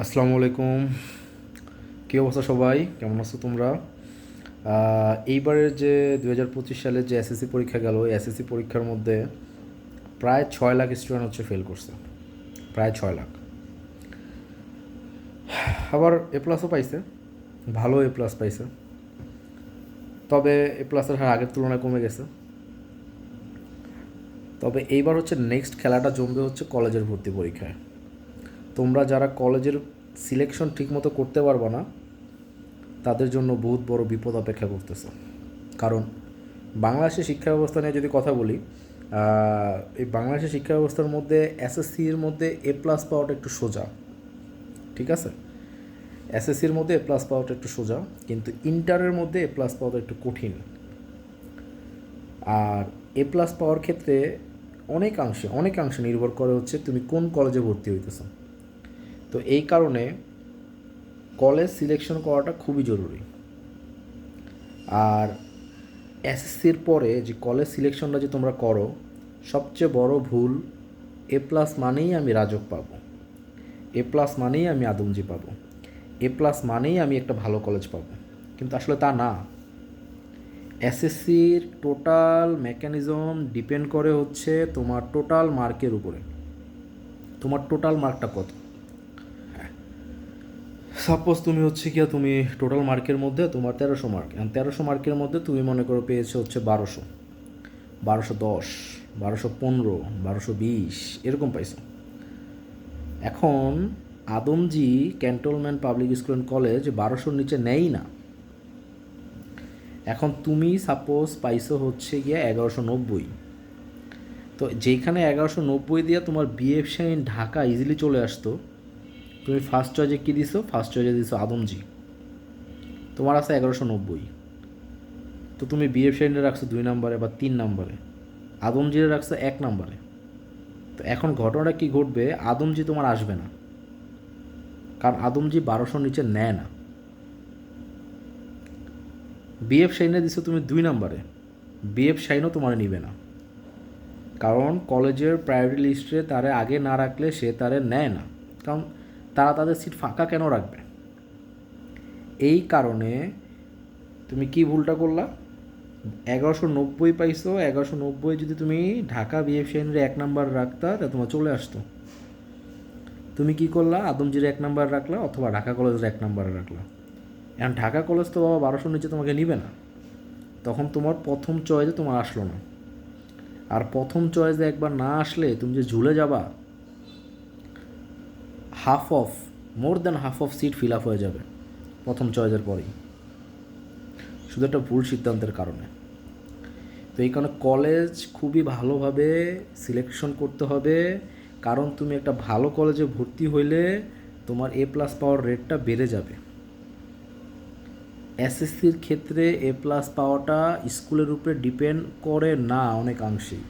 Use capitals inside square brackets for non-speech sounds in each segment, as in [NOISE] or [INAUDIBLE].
আসসালামু আলাইকুম। কী অবস্থা সবাই? কেমন আছো তোমরা? এইবারের যে দু হাজার পঁচিশ সালের যে এসএসসি পরীক্ষা গেল এসএসসি পরীক্ষার মধ্যে প্রায় ছয় লাখ স্টুডেন্ট হচ্ছে ফেল করছে। প্রায় ছয় লাখ। আবার এ প্লাসও পাইছে। ভালো এ প্লাস পাইছে। তবে এ প্লাসের হার আগের তুলনায় কমে গেছে। তবে এইবার হচ্ছে নেক্সট খেলাটা জমবে হচ্ছে কলেজের ভর্তি পরীক্ষায়। তোমরা যারা কলেজের সিলেকশন ঠিকমতো করতে পারবে না, তাদের জন্য বহুত বড় বিপদ অপেক্ষা করতেছে। কারণ বাংলাদেশের শিক্ষা ব্যবস্থা নিয়ে যদি কথা বলি এই বাংলাদেশের শিক্ষা ব্যবস্থার মধ্যে এসএসসির মধ্যে এ প্লাস পাওয়াটা একটু সোজা, ঠিক আছে? এসএসসির মধ্যে এ প্লাস পাওয়াটা একটু সোজা, কিন্তু ইন্টারের মধ্যে এ প্লাস পাওয়াটা একটু কঠিন। আর এ প্লাস পাওয়ার ক্ষেত্রে অনেকাংশে অনেকাংশে নির্ভর করে হচ্ছে তুমি কোন কলেজে ভর্তি হইতেছো। তো এই কারণে কলেজ সিলেকশন করাটা খুবই জরুরি। আর এসএসসির পরে যে কলেজ সিলেকশনটা যে তোমরা করো, সবচেয়ে বড় ভুল এ প্লাস মানেই আমি রাজক পাবো। এ প্লাস মানেই আমি আদমজি পাবো। এ প্লাস মানেই আমি একটা ভালো কলেজ পাবো। কিন্তু আসলে তা না। এসএসসির টোটাল মেকানিজম ডিপেন্ড করে হচ্ছে তোমার টোটাল মার্কের উপরে। তোমার টোটাল মার্কটা কত? সাপোজ তুমি হচ্ছে কি তুমি টোটাল মার্কের মধ্যে তোমার তেরোশো মার্ক তেরোশো মার্কের মধ্যে তুমি মনে করো পেয়েছ হচ্ছে বারোশো। বারোশো দশ, বারোশো পনেরো, বারোশো বিশ, এরকম পাইছো। এখন Adamjee cantonment public school and college বারোশোর নিচে নেই না। এখন তুমি সাপোজ পাইছো হচ্ছে গিয়া এগারোশো নব্বই। তো যেখানে এগারোশো নব্বই দিয়ে তোমার বিএফ শাইন ঢাকা ইজিলি চলে আসতো তুমি ফার্স্ট চয়েজে কী দিছো? ফার্স্ট চয়েজে দিছো আদমজি তোমার আছে এগারোশো নব্বই। তো তুমি বিএফ শাইনে রাখছো দুই নম্বরে বা তিন নম্বরে। আদমজিরে রাখছো এক নম্বরে। তো এখন ঘটনাটা কি ঘটবে? আদমজি তোমার আসবে না। কারণ আদমজি বারোশোর নিচে নেয় না। বিএফ শাইনে দিছো তুমি দুই নম্বরে। বিএফ শাইনও তোমার নিবে না। কারণ কলেজের প্রায়োরিটি লিস্টে তারে আগে না রাখলে সে তারে নেয় না। কারণ তারা তাদের সিট ফাঁকা কেন রাখবে? এই কারণে তুমি কি ভুলটা করলা? এগারোশো নব্বই পাইছো, এগারোশো নব্বই যদি তুমি ঢাকা বিএফ শাইনের এক নাম্বার রাখতা, তা তোমার চলে আসতো। তুমি কি করলা? আদমজির এক নাম্বার রাখলা অথবা ঢাকা কলেজের এক নাম্বারে রাখলা। এখন ঢাকা কলেজ তো বাবা বারোশো নিচে তোমাকে নিবে না। তখন তোমার প্রথম চয়েসে তোমার আসলো না। আর প্রথম চয়েসে একবার না আসলে তুমি যে ঝুলে যাবা half of more than half of seat fill up হয়ে যাবে প্রথম চয়েসের পরেই। শুধু একটা ভুল সিদ্ধান্তের কারণে। তো এই কারণে কলেজ খুবই ভালোভাবে সিলেকশন করতে হবে। কারণ তুমি একটা ভালো কলেজে ভর্তি হইলে তোমার এ প্লাস পাওয়ার রেটটা বেড়ে যাবে। এসএসসির ক্ষেত্রে এ প্লাস পাওয়াটা স্কুলের উপরে ডিপেন্ড করে না অনেকাংশেই।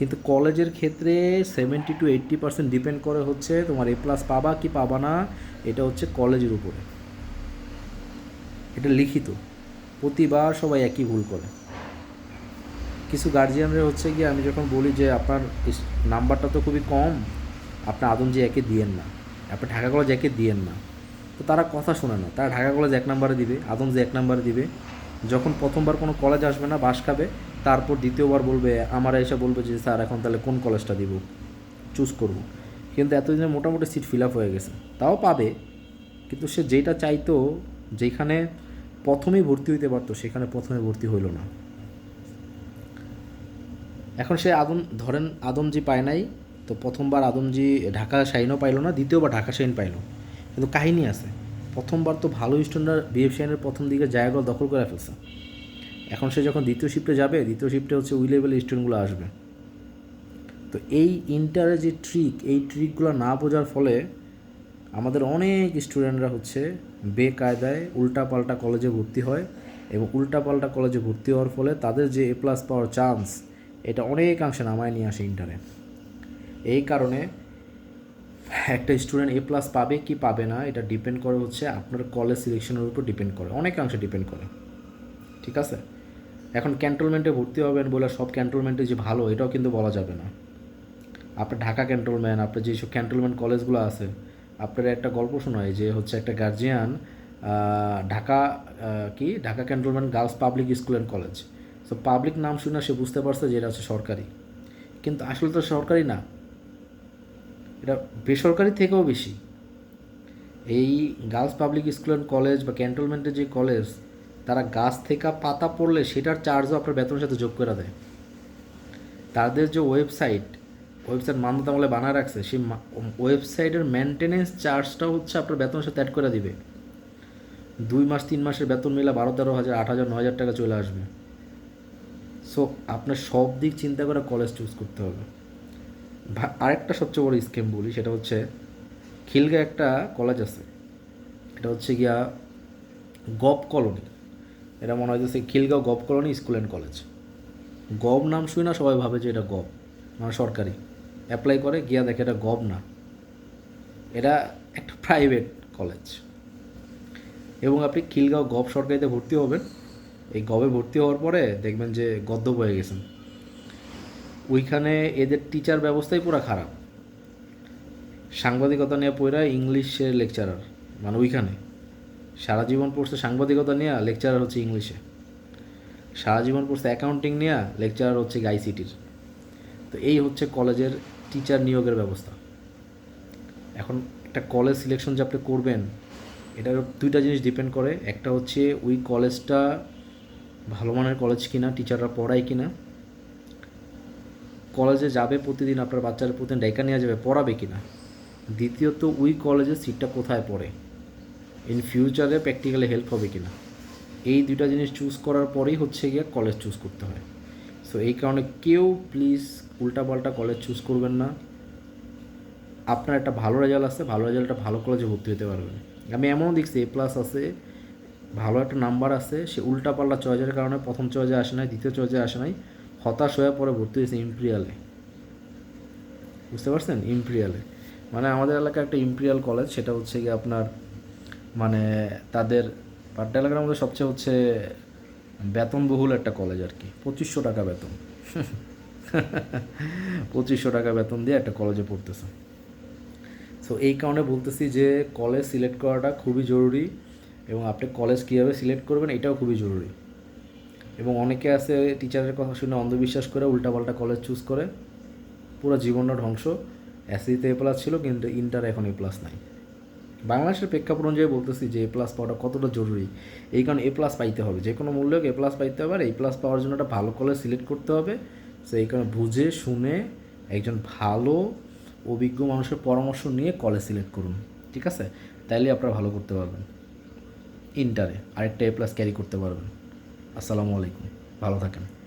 কিন্তু কলেজের ক্ষেত্রে seventy to eighty percent depend করে হচ্ছে তোমার এ প্লাস পাবা কি পাবা না, এটা হচ্ছে কলেজের উপরে। এটা লিখিত। প্রতিবার সবাই একই ভুল করে। কিছু গার্জিয়ানরা হচ্ছে গিয়ে আমি যখন বলি যে আপনার নাম্বারটা তো খুবই কম, আপনি আদমজি একে দিয়েন না। আপনি ঢাকা কলেজ একে দিয়েন না। তো তারা কথা শোনে না। তারা ঢাকা কলেজ এক নাম্বারে দিবে আদমজি এক নাম্বারে দিবে। যখন প্রথমবার কোনো কলেজ আসবে না, বাস খাবে তারপর দ্বিতীয়বার বলবে, আমার এসে বলবে যে, স্যার, এখন তাহলে কোন কলেজটা দিব? চুজ করব। কিন্তু এতদিনে মোটামুটি সিট ফিল আপ হয়ে গেছে। তাও পাবে, কিন্তু সে যেটা চাইতো যেখানে প্রথমেই ভর্তি হইতে পারতো, সেখানে প্রথমে ভর্তি হইল না। এখন সে আদম, ধরেন আদমজি পায় নাই, তো প্রথমবার আদমজি ঢাকা শাইনও পাইলো না, দ্বিতীয়বার ঢাকা শাইন পাইলো। কিন্তু কাহিনী আছে, প্রথমবার তো ভালো স্টুডেন্টরা বিএফ শাইনের প্রথম দিকে জায়গাগুলো দখল করে ফেলছে। এখন সে যখন দ্বিতীয় শিফটে যাবে, দ্বিতীয় শিফটে হচ্ছে ওই লেভেলের স্টুডেন্টগুলো আসবে। তো এই ইন্টারে যে ট্রিক এই ট্রিকগুলো না বোঝার ফলে আমাদের অনেক স্টুডেন্টরা হচ্ছে বেকায়দায় উল্টাপাল্টা কলেজে ভর্তি হয় এবং উল্টাপাল্টা কলেজে ভর্তি হওয়ার ফলে তাদের যে এ প্লাস পাওয়ার চান্স এটা অনেকাংশে নামায় নিয়ে আসে ইন্টারে এই কারণে একটা স্টুডেন্ট এ প্লাস পাবে কি পাবে না, এটা ডিপেন্ড করে হচ্ছে আপনার কলেজ সিলেকশনের উপর ডিপেন্ড করে, অনেকাংশে ডিপেন্ড করে। ঠিক আছে? এখন ক্যান্টনমেন্টে ভর্তি হবেন বলে সব ক্যান্টনমেন্টে যে ভালো, এটাও কিন্তু বলা যাবে না। আপনার ঢাকা ক্যান্টনমেন্ট আপনার যেসব ক্যান্টনমেন্ট কলেজগুলো আছে, আপনার একটা গল্প শোনায় যে হচ্ছে একটা গার্জিয়ান ঢাকা কি? Dhaka cantonment girls public school and college তো পাবলিক নাম শুনে সে বুঝতে পারছে যে এটা হচ্ছে সরকারি। কিন্তু আসলে তো সরকারি না। এটা বেসরকারি থেকেও বেশি। এই girls public school and college বা ক্যান্টনমেন্টের যে কলেজ তারা গাছ থেকে পাতা পড়লে সেটার চার্জও আপনার বেতনের সাথে যোগ করে দেয়। তাদের যে ওয়েবসাইট ওয়েবসাইট মান্যতামূলে বানায় রাখছে, সেই ওয়েবসাইটের মেনটেনেন্স চার্জটাও হচ্ছে আপনার বেতনের সাথে অ্যাড করে দিবে। দুই মাস, তিন মাসের বেতন মিলে বারো, তেরো হাজার, আট হাজার ন হাজার টাকা চলে আসবে। সো আপনার সব দিক চিন্তা করে কলেজ চুজ করতে হবে। আরেকটা সবচেয়ে বড় স্কিম বলি, সেটা হচ্ছে খিলগা একটা কলেজ আছে। এটা হচ্ছে গিয়া গপ কলোনি। এটা মনে হয় যে সেই Khilgaon gov colony, school and college. Gov নাম শুই না, সবাই ভাবে যে এটা গভ মানে সরকারি। অ্যাপ্লাই করে, গিয়া দেখে এটা গভ না। এটা একটা প্রাইভেট কলেজ। এবং আপনি খিলগাঁও গভ সরকারিতে ভর্তি হবেন। এই গভে ভর্তি হওয়ার পরে দেখবেন যে গদ্য হয়ে গেছেন। ওইখানে এদের টিচার ব্যবস্থাই পুরো খারাপ। সাংবাদিকতা নিয়ে পড়া ইংলিশের লেকচারার মানে ওইখানে। সারা জীবন পড়ছে সাংবাদিকতা নিয়ে লেকচারার হচ্ছে ইংলিশে সারা জীবন পড়ছে অ্যাকাউন্টিং নিয়ে লেকচারার হচ্ছে আইসিটির তো এই হচ্ছে কলেজের টিচার নিয়োগের ব্যবস্থা। এখন একটা কলেজ সিলেকশন যে আপনি করবেন, এটার দুইটা জিনিস ডিপেন্ড করে। একটা হচ্ছে ওই কলেজটা ভালো মানের কলেজ কিনা টিচাররা পড়ায় কিনা। কলেজে যাবে প্রতিদিন, আপনার বাচ্চারা প্রতিদিন ডেকা নিয়ে যাবে, পড়াবে কিনা। দ্বিতীয়ত, ওই কলেজের সিটটা কোথায় পড়ে? ইন ফিউচারে প্র্যাকটিক্যালি হেল্প হবে কি না এই দুইটা জিনিস চুজ করার পরেই হচ্ছে গিয়ে কলেজ চুজ করতে হয়। সো এই কারণে কেউ প্লিজ উল্টাপাল্টা কলেজ চুজ করবেন না। আপনার একটা ভালো রেজাল্ট আছে, ভালো রেজাল্টটা ভালো কলেজে ভর্তি হতে পারবেন। আমি এমনও দেখছি এ প্লাস আছে, ভালো একটা নাম্বার আছে, সে উল্টাপাল্টা চয়েজের কারণে প্রথম চয়েজে আসে নাই, দ্বিতীয় চয়েজে আসে নাই, হতাশ হয়ে পরে ভর্তি হয়েছে ইম্পেরিয়ালে বুঝতে পারছেন? ইম্পেরিয়ালে মানে আমাদের এলাকায় একটা ইম্পেরিয়াল কলেজ সেটা হচ্ছে গিয়ে আপনার মানে তাদের পাড্ডা মধ্যে সবচেয়ে হচ্ছে বেতনবহুল একটা কলেজ আর কি। পঁচিশশো টাকা বেতন। [LAUGHS] পঁচিশশো টাকা বেতন দিয়ে একটা কলেজে পড়তেছে। সো এই কারণে বলতেছি যে কলেজ সিলেক্ট করাটা খুবই জরুরি এবং আপনি কলেজ কীভাবে সিলেক্ট করবেন এটাও খুবই জরুরি। এবং অনেকে আছে টিচারের কথা শুনে অন্ধবিশ্বাস করে উল্টাপাল্টা কলেজ চুজ করে। পুরো জীবনটা ধ্বংস। এসিতে এ প্লাস ছিল, কিন্তু ইন্টার এখন এ প্লাস নাই। বাংলাদেশের প্রেক্ষাপট অনুযায়ী বলতেছি যে এ প্লাস পাওয়াটা কতটা জরুরি? এই কারণে এ প্লাস পাইতে হবে। যে কোনো মূল্যে এ প্লাস পাইতে হবে, আর এ প্লাস পাওয়ার জন্য একটা ভালো কলেজ সিলেক্ট করতে হবে। সো এই কারণে বুঝে, শুনে একজন ভালো, অভিজ্ঞ মানুষের পরামর্শ নিয়ে কলেজ সিলেক্ট করুন। ঠিক আছে? তাইলে আপনারা ভালো করতে পারবেন। ইন্টারে আরেকটা এ প্লাস ক্যারি করতে পারবেন। আসসালামু আলাইকুম। ভালো থাকেন।